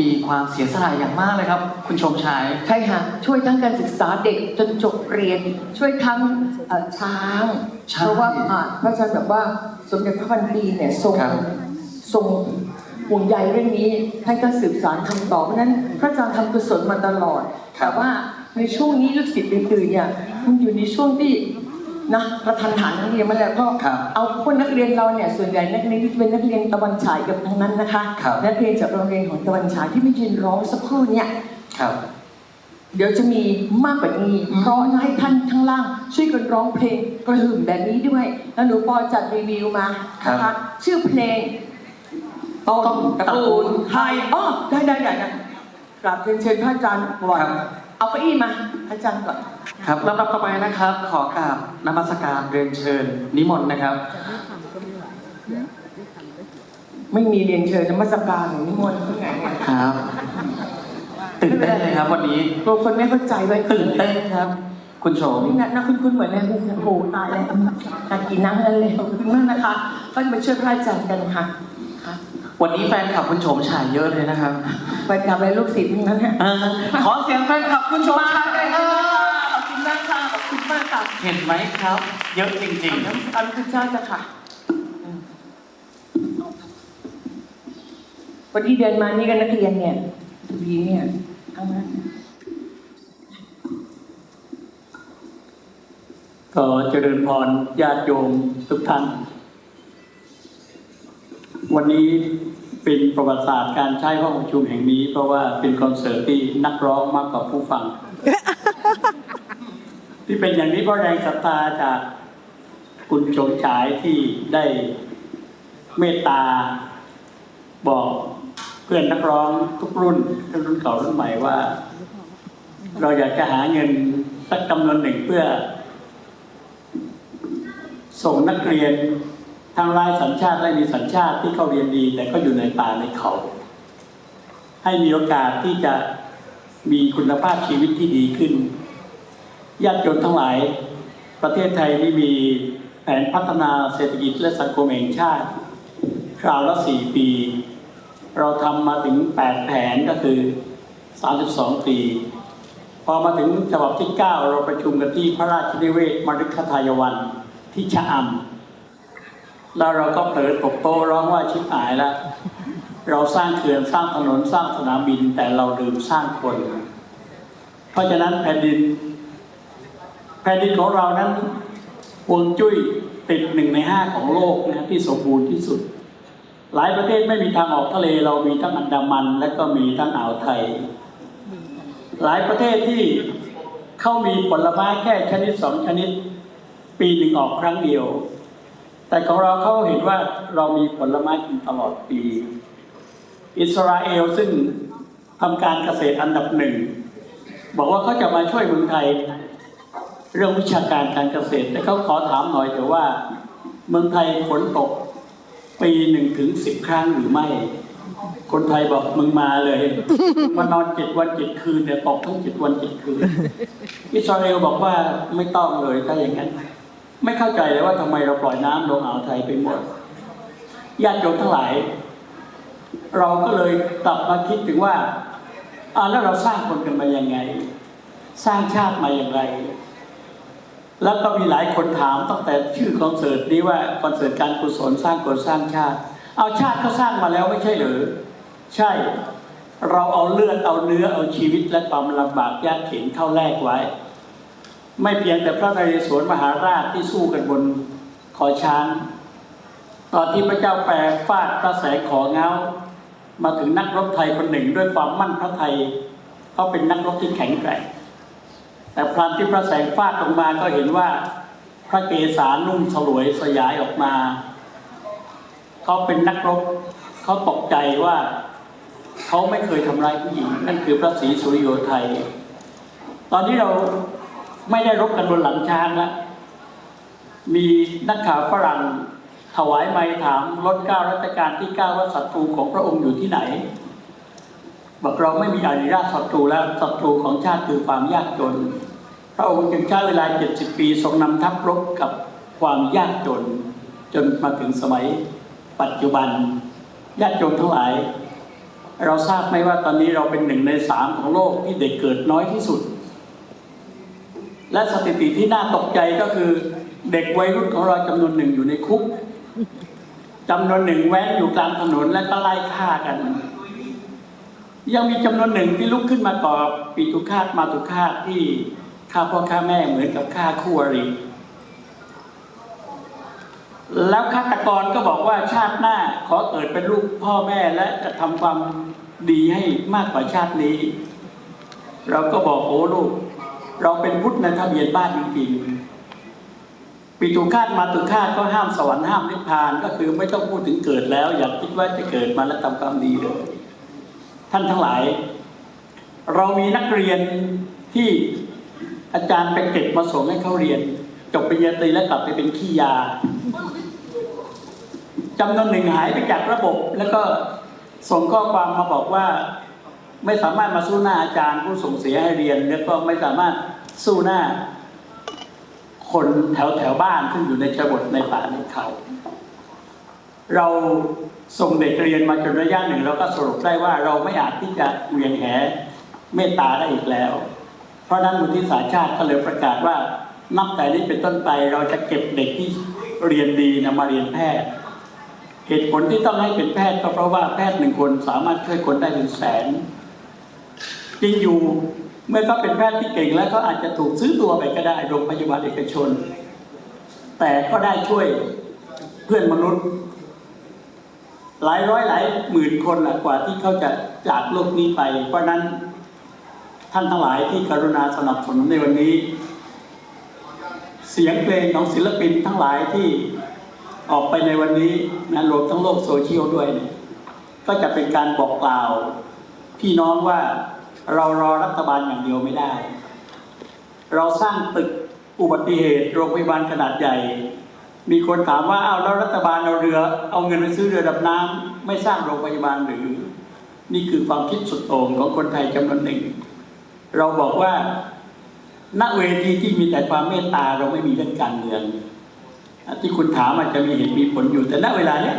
มีความเสียสละอย่างมากเลยครับ คุณชมชาย ใช่ค่ะ ช่วยทั้งการศึกษาเด็กจนจบเรียน ช่วยทั้งเอ่อช้างใช่เพราะว่าอ่าพระอาจารย์แบบว่าสมเด็จพระพันปีเนี่ยทรงครับ ทรงห่วงใยเรื่องนี้ท่านก็สืบสานคำตอบเพราะฉะนั้นพระอาจารย์ทำกุศลมาตลอด แต่ว่าในช่วงนี้ลูกศิษย์ตื่นๆเนี่ยมันอยู่ในช่วงที่ นะประธานฐานนักเรียนมาแล้วก็ครับเอาคนนักเรียนเราเนี่ยส่วนใหญ่นักเรียนที่เป็นนักเรียนตะวันฉายกับทั้งนั้นนะคะครับนักเรียนจากโรงเรียนของตะวันฉายที่ไม่ยืนร้องสักครู่เนี่ยครับเดี๋ยวจะมีมากกว่านี้อืมเพราะให้ท่านข้างล่าง ช่วยกันร้องเพลงกระหึ่มแบบนี้ด้วยแล้วหนูปอจัดรีวิวมานะคะชื่อเพลงต้นตระกูลไทยอ๋อได้ได้ได้ได้กราบเรียนเชิญพระอาจารย์ก่อนครับ เอาเก้าอี้มา อาจารย์ก่อน ครับลำดับต่อไปนะครับ ขอกราบนมัสการเรียนเชิญนิมนต์นะครับ ไม่มีเรียนเชิญนมัสการหรือนิมนต์ที่ไหนเนี่ยครับตื่นเต้นเลยครับ วันนี้กลัวคนไม่เข้าใจไว้ตื่นเต้นครับ คุณโฉมนี่นะนะคุณคุณเหมือนแม่คุณโอ้โหตายแล้วตากินน้ำนั่นเลยขอบคุณมากนะคะก็จะมาช่วยพระอาจารย์กันค่ะค่ะ วันนี้แฟนคลับคุณโฉมฉายเยอะเลยนะครับไปกลับไปลูกศิษย์ทั้งนั้นเนี่ยเออขอเสียงแฟนคลับคุณโฉมฉายหน่อยคเอรับอขอบคุณมากค่ะขอบคุณมากค่ะเห็นไหมครับ เยอะจริงน้ำอันคุณเจ้าจ้ะค่ะอืมวันที่เดินมานี่ก็นักเรียนเนี่ยดีเนี่ยทั้งนั้นก็เจริญพรญาติโยมทุกท่าน วันนี้ เป็นประวัติศาสตร์การใช้ห้องประชุมแห่งนี้ เพราะว่าเป็นคอนเสิร์ตที่นักร้องมากกว่าผู้ฟัง ที่เป็นอย่างนี้เพราะแรงศรัทธาจากคุณชมฉายที่ได้เมตตาบอกเพื่อนนักร้องทุกรุ่นทั้งรุ่นเก่ารุ่นใหม่ว่า เราอยากจะหาเงินสักจำนวนหนึ่งเพื่อ ส่งนักเรียน ทางรายสัญชาติและมีสัญชาติที่เขาเรียนดี แต่ก็อยู่ในป่าในเขา ให้มีโอกาสที่จะมีคุณภาพชีวิตที่ดีขึ้นญาติโยมทั้งหลาย ประเทศไทยนี่มีแผนพัฒนาเศรษฐกิจและสังคมแห่งชาติ คราวละสี่ปี เราทำมาถึงแปดแผนก็คือสามสิบสองปี พอมาถึงฉบับที่ 9 เราประชุมกันที่พระราชนิเวศมฤคทายวันที่ชะอำ แล้วเราก็เผลอตบโต้ร้องว่าชิบหายแล้ว เราสร้างเขื่อนสร้างถนนสร้างสนามบิน แต่เราลืมสร้างคน เพราะฉะนั้นแผ่นดิน แผ่นดินของเรานั้นวงจุ้ยติดหนึ่งในห้าของโลกนะที่สมบูรณ์ที่สุด หลายประเทศไม่มีทางออกทะเลเรามีทั้งอันดามัน และก็มีทั้งอ่าวไทย หลายประเทศที่เขามีผลไม้แค่ชนิดสองชนิด ปีหนึ่งออกครั้งเดียว แต่ของเราเขาเห็นว่าเรามีผลไม้กินตลอดปี อิสราเอลซึ่งทำการเกษตรอันดับหนึ่ง บอกว่าเขาจะมาช่วยเมืองไทย เรื่องวิชาการการเกษตร แต่เขาขอถามหน่อยเถอะว่า เมืองไทยฝนตกปีหนึ่งถึงสิบครั้งหรือไม่ คนไทยบอกมึงมาเลยมานอนเจ็ดวันเจ็ดคืนเนี่ยตกทั้งเจ็ดวันเจ็ดคืน อิสราเอลบอกว่าไม่ต้องเลยถ้าอย่างนั้น ไม่เข้าใจเลยว่าทำไมเราปล่อยน้ำลงอ่าวไทยไปหมดญาติโยมทั้งหลาย เราก็เลยกลับมาคิดถึงว่าอ่าแล้วเราสร้างคนกันมายังไง สร้างชาติมาอย่างไร แล้วก็มีหลายคนถามตั้งแต่ชื่อคอนเสิร์ตนี้ว่าคอนเสิร์ตการกุศลสร้างคนสร้างชาติ เอาชาติก็สร้างมาแล้วไม่ใช่หรือใช่เราเอาเลือดเอาเนื้อเอาชีวิตและความลำบากยากเข็นเข้าแลกไว้ ไม่เพียงแต่พระนเรศวรมหาราชที่สู้กันบนขอช้าง ตอนที่พระเจ้าแปรฟาดพระแสขอเงามาถึงนักรบไทยคนหนึ่งด้วยความมั่นพระไทยเขาเป็นนักรบที่แข็งแกร่ง แต่พรามที่พระแสงฟาดลงมาก็เห็นว่าพระเกศานุ่มสลวยสยายออกมา เขาเป็นนักรบเขาตกใจว่าเขาไม่เคยทำร้ายผู้หญิงนั่นคือพระศรีสุริโยไทย ตอนนี้เรา ไม่ได้รบกันบนหลังช้างแล้วมีนักข่าวฝรั่งถวายไม้ถามรถเก้ารัชกาลที่เก้าว่าศัตรูของพระองค์อยู่ที่ไหน บอกเราไม่มีอาริราชศัตรูแล้วศัตรูของชาติคือความยากจน พระองค์จึงใช้เวลา 70 ปีทรงนำทัพรบกับความยากจน จนมาถึงสมัยปัจจุบันญาติโยมทั้งหลาย เราทราบไหมว่าตอนนี้เราเป็นหนึ่งในสามของโลกที่เด็กเกิดน้อยที่สุด และสถิติที่น่าตกใจก็คือเด็กวัยรุ่นของเราจำนวนหนึ่งอยู่ในคุกจำนวนหนึ่งแว้นอยู่กลางถนนและก็ไล่ฆ่ากัน ยังมีจำนวนหนึ่งที่ลุกขึ้นมาก่อปีตุคาตมาตุคาตที่ฆ่าพ่อฆ่าแม่เหมือนกับฆ่าคู่อริแล้วฆาตกรก็บอกว่าชาติหน้าขอเกิดเป็นลูกพ่อแม่และจะทำความดีให้มากกว่าชาตินี้ เราก็บอกโอ้ลูก เราเป็นพุทธในทะเบียนบ้านจริงๆปีตุคาตมาตุคาตก็ห้ามสวรรค์ห้ามนิพพานก็คือไม่ต้องพูดถึงเกิดแล้ว อย่าคิดว่าจะเกิดมาแล้วทำความดีเลยท่านทั้งหลาย เรามีนักเรียนที่อาจารย์ไปเก็บมาส่งให้เขาเรียน จบปริญญาตรีแล้วกลับไปเป็นขี้ยาจำนวนหนึ่งหายไปจากระบบ แล้วก็ส่งข้อความมาบอกว่า ไม่สามารถมาสู้หน้าอาจารย์ผู้ส่งเสียให้เรียน แล้วก็ไม่สามารถสู้หน้า คนแถวแถวบ้านซึ่งอยู่ในชนบทในป่าในเขา เราส่งเด็กเรียนมาจนระยะหนึ่งเราก็สรุปได้ว่าเราไม่อาจที่จะเวียนแหเมตตาได้อีกแล้ว เพราะนั้นมูลที่สาชาติก็เลยประกาศว่านับแต่นี้เป็นต้นไปเราจะเก็บเด็กที่เรียนดีนะมาเรียนแพทย์ เหตุผลที่ต้องให้เป็นแพทย์ก็เพราะว่าแพทย์หนึ่งคนสามารถช่วยคนได้ถึงแสน จริงอยู่เมื่อเขาเป็นแพทย์ที่เก่งแล้วก็อาจจะถูกซื้อตัวไปก็ได้โรงพยาบาลเอกชน แต่ก็ได้ช่วยเพื่อนมนุษย์ หลายร้อยหลายหมื่นคนละกว่าที่เขาจะจากโลกนี้ไป เพราะฉะนั้นท่านทั้งหลายที่กรุณาสนับสนุนในวันนี้ เสียงเพลงของศิลปินทั้งหลายที่ออกไปในวันนี้นะรวมทั้งโลกโซเชียลด้วยเนี่ยก็จะเป็นการบอกกล่าวพี่น้องว่า เรารอรัฐบาลอย่างเดียวไม่ได้ เราสร้างตึกอุบัติเหตุโรงพยาบาลขนาดใหญ่ มีคนถามว่าอ้าวแล้วรัฐบาลเอาเรือ เอาเงินไปซื้อเรือดำน้ำไม่สร้างโรงพยาบาลหรือ นี่คือความคิดสุดโต่งของคนไทยจำนวนหนึ่ง เราบอกว่าณเวทีที่มีแต่ความเมตตาเราไม่มีเรื่องการเมืองที่คุณถามอาจจะมีเหตุมีผลอยู่แต่ณเวลาเนี้ย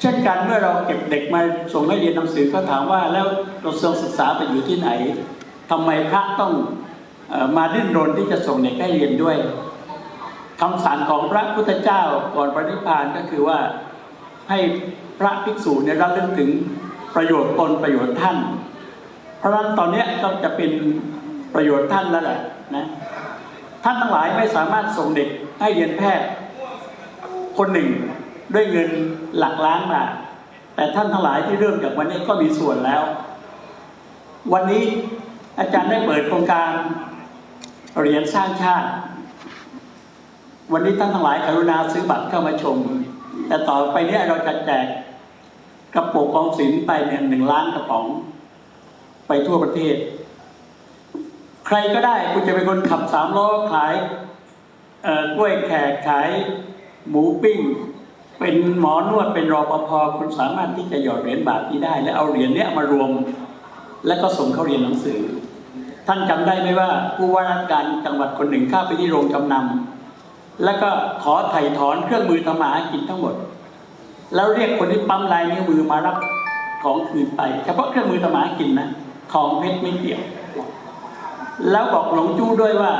เช่นกันเมื่อเราเก็บเด็กมาส่งให้เรียนหนังสือเขาถามว่าแล้วกระทรวงศึกษาไปอยู่ที่ไหนทำไมพระต้องมาดิ้นรนที่จะส่งเด็กให้เรียนด้วยคำสั่งของพระพุทธเจ้าก่อนปฏิพานก็คือว่าให้พระภิกษุเนี่ยระลึกถึงประโยชน์ตนประโยชน์ท่าน เพราะฉะนั้นตอนนี้ก็จะเป็นประโยชน์ท่านแล้วแหละนะท่านทั้งหลายไม่สามารถส่งเด็กให้เรียนแพทย์ คนหนึ่ง ด้วยเงินหลักล้านบาทแต่ท่านทั้งหลายที่เริ่มจากวันนี้ก็มีส่วนแล้ว วันนี้อาจารย์ได้เปิดโครงการเหรียญสร้างชาติ วันนี้ท่านทั้งหลายกรุณาซื้อบัตรเข้ามาชม แต่ต่อไปนี้เราจะแจกกระปุกออมสินไปเนี่ยหนึ่งล้านกระป๋อง ไปทั่วประเทศ ใครก็ได้คุณจะเป็นคนขับสามล้อขายกล้วยแขกขายหมูปิ้ง เป็นหมอนวดเป็นรอปภคุณสามารถที่จะหยอดเหรียญบาทนี้ได้ และเอาเหรียญเนี้ยมารวม แล้วก็ส่งเข้าเรียนหนังสือ ท่านจำได้ไหมว่าผู้ว่าราชการจังหวัดคนหนึ่งเข้าไปที่โรงจำนำแล้วก็ขอไถ่ถอนเครื่องมือทำมาหากินทั้งหมด แล้วเรียกคนที่ปั๊มลายนิ้วมือมารับของคืนไป เฉพาะเครื่องมือทำมาหากินนะทองเพชรไม่เกี่ยว แล้วบอกหลวงจู้ด้วยว่า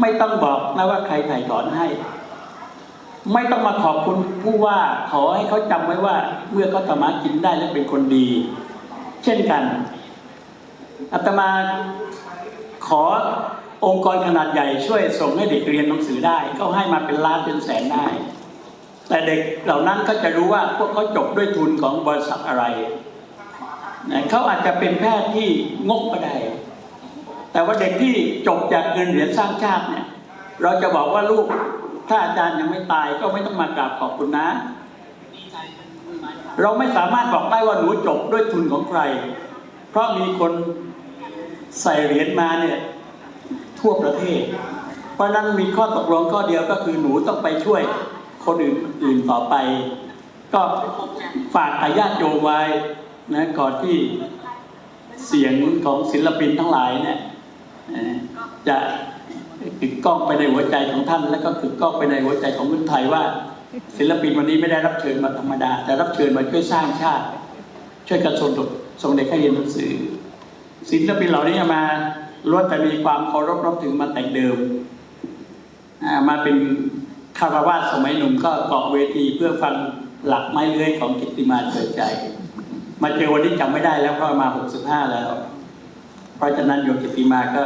ไม่ต้องบอกนะว่าใครไถ่ถอนให้ ไม่ต้องมาขอบคุณผู้ว่าขอให้เขาจำไว้ว่า เมื่อเขาทำมาหากินได้และเป็นคนดี เช่นกันอาตมาขอองค์กรขนาดใหญ่ช่วยส่งให้เด็กเรียนหนังสือได้เขาให้มาเป็นล้านเป็นแสนได้ แต่เด็กเหล่านั้นก็จะรู้ว่าพวกเขาจบด้วยทุนของบริษัทอะไรนะเขาอาจจะเป็นแพทย์ที่งกก็ได้แต่ว่าเด็กที่จบจากเงินเหรียญสร้างชาติเนี่ย เราจะบอกว่าลูก ถ้าอาจารย์ยังไม่ตายก็ไม่ต้องมากราบขอบคุณนะ เราไม่สามารถบอกได้ว่าหนูจบด้วยทุนของใคร เพราะมีคนใส่เหรียญมาเนี่ยทั่วประเทศ เพราะนั้นมีข้อตกลงข้อเดียวก็คือหนูต้องไปช่วยคนอื่นอื่นต่อไป ก็ฝากอาญาตโยไว้นะก่อนที่เสียงของศิลปินทั้งหลายเนี่ยจะ กึกก้องไปในหัวใจของท่าน และก็กึกก้องไปในหัวใจของคนไทยว่า ศิลปินวันนี้ไม่ได้รับเชิญมาธรรมดา แต่รับเชิญมาช่วยสร้างชาติ ช่วยกันส่งส่งเด็กให้เรียนหนังสือ ศิลปินเหล่านี้มาล้วนแต่มีความเคารพรับถึงมาแต่งเดิมมาเป็นคารวาสสมัยหนุ่มก็เกาะเวทีเพื่อฟังหลักไม้เลื้อยของกิตติมาเกิดใจ มาเจอวันนี้จำไม่ได้แล้วเพราะมา 65 แล้ว เพราะฉะนั้นโยมกิตติมาก็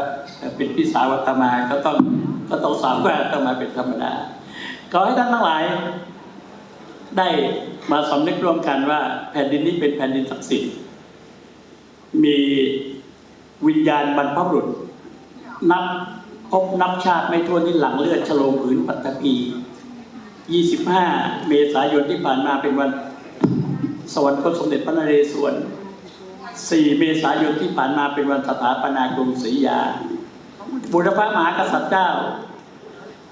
เป็นพี่สาวอาตมาก็ต้องก็ต้องสาวกว่าอาตมาเป็นธรรมดาขอให้ท่านทั้งหลาย ได้มาสำนึกร่วมกันว่า แผ่นดินนี้เป็นแผ่นดินศักดิ์สิทธิ์มีวิญญาณบรรพบุรุษ นับพบนับชาติไม่ทั่วนที่หลังเลือดฉโลมผืนปัตตภี25 เมษายนที่ผ่านมาเป็นวันสวรรคตสมเด็จพระนเรศวร 4 เมษายนที่ผ่านมาเป็นวันสถาปนากรุงศรีอยา บุรพมหากษัตริย์เจ้า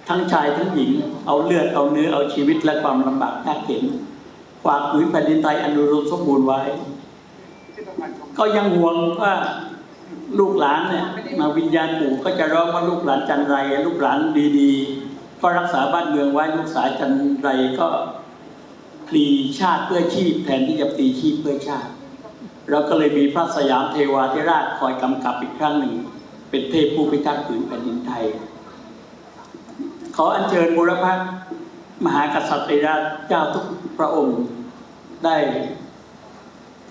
ทั้งชายทั้งหญิง เอาเลือดเอาเนื้อเอาชีวิตและความลำบากยากเข็นฝากผืนแผ่นดินไทยอันอุดมสมบูรณ์ไว้ ก็ยังห่วงว่าลูกหลานเนี่ยมาวิญญาณปู่ก็จะร้องว่าลูกหลานจันไร ลูกหลานดีๆ ก็รักษาบ้านเมืองไว้ลูกสายจันไรก็พลีชาติเพื่อชีพแทนที่จะพลีชีพเพื่อชาติ เราก็เลยมีพระสยามเทวาธิราชคอยกำกับอีกครั้งหนึ่ง เป็นเทพผู้พิทักษ์ผืนแผ่นดินไทย ขออัญเชิญบุรพมหากษัตริยาเจ้าทุกพระองค์ได้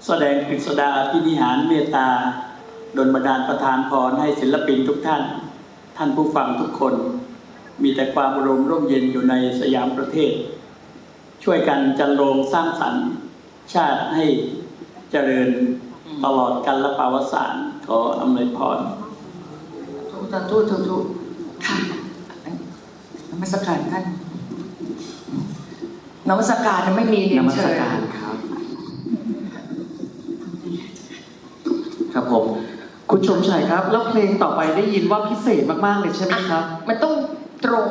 แสดงกฤษดาพินิหารเมตตาดลบันดาลประทานพรให้ศิลปินทุกท่าน ท่านผู้ฟังทุกคน มีแต่ความอุดมร่มเย็นอยู่ในสยามประเทศ ช่วยกันจันโรงสร้างสรรค์ชาติให้ เจริญตลอดกันและปาวสารขออำนวยพรทุกทุกทุกทุกค่ะนมัสการท่านนมัสการนะไม่มีเรียนนมัสเชิญการครับ ครับผม คุณชมชัยครับ แล้วเพลงต่อไปได้ยินว่าพิเศษมาก ๆ เลยใช่ไหมครับ มันต้องตรง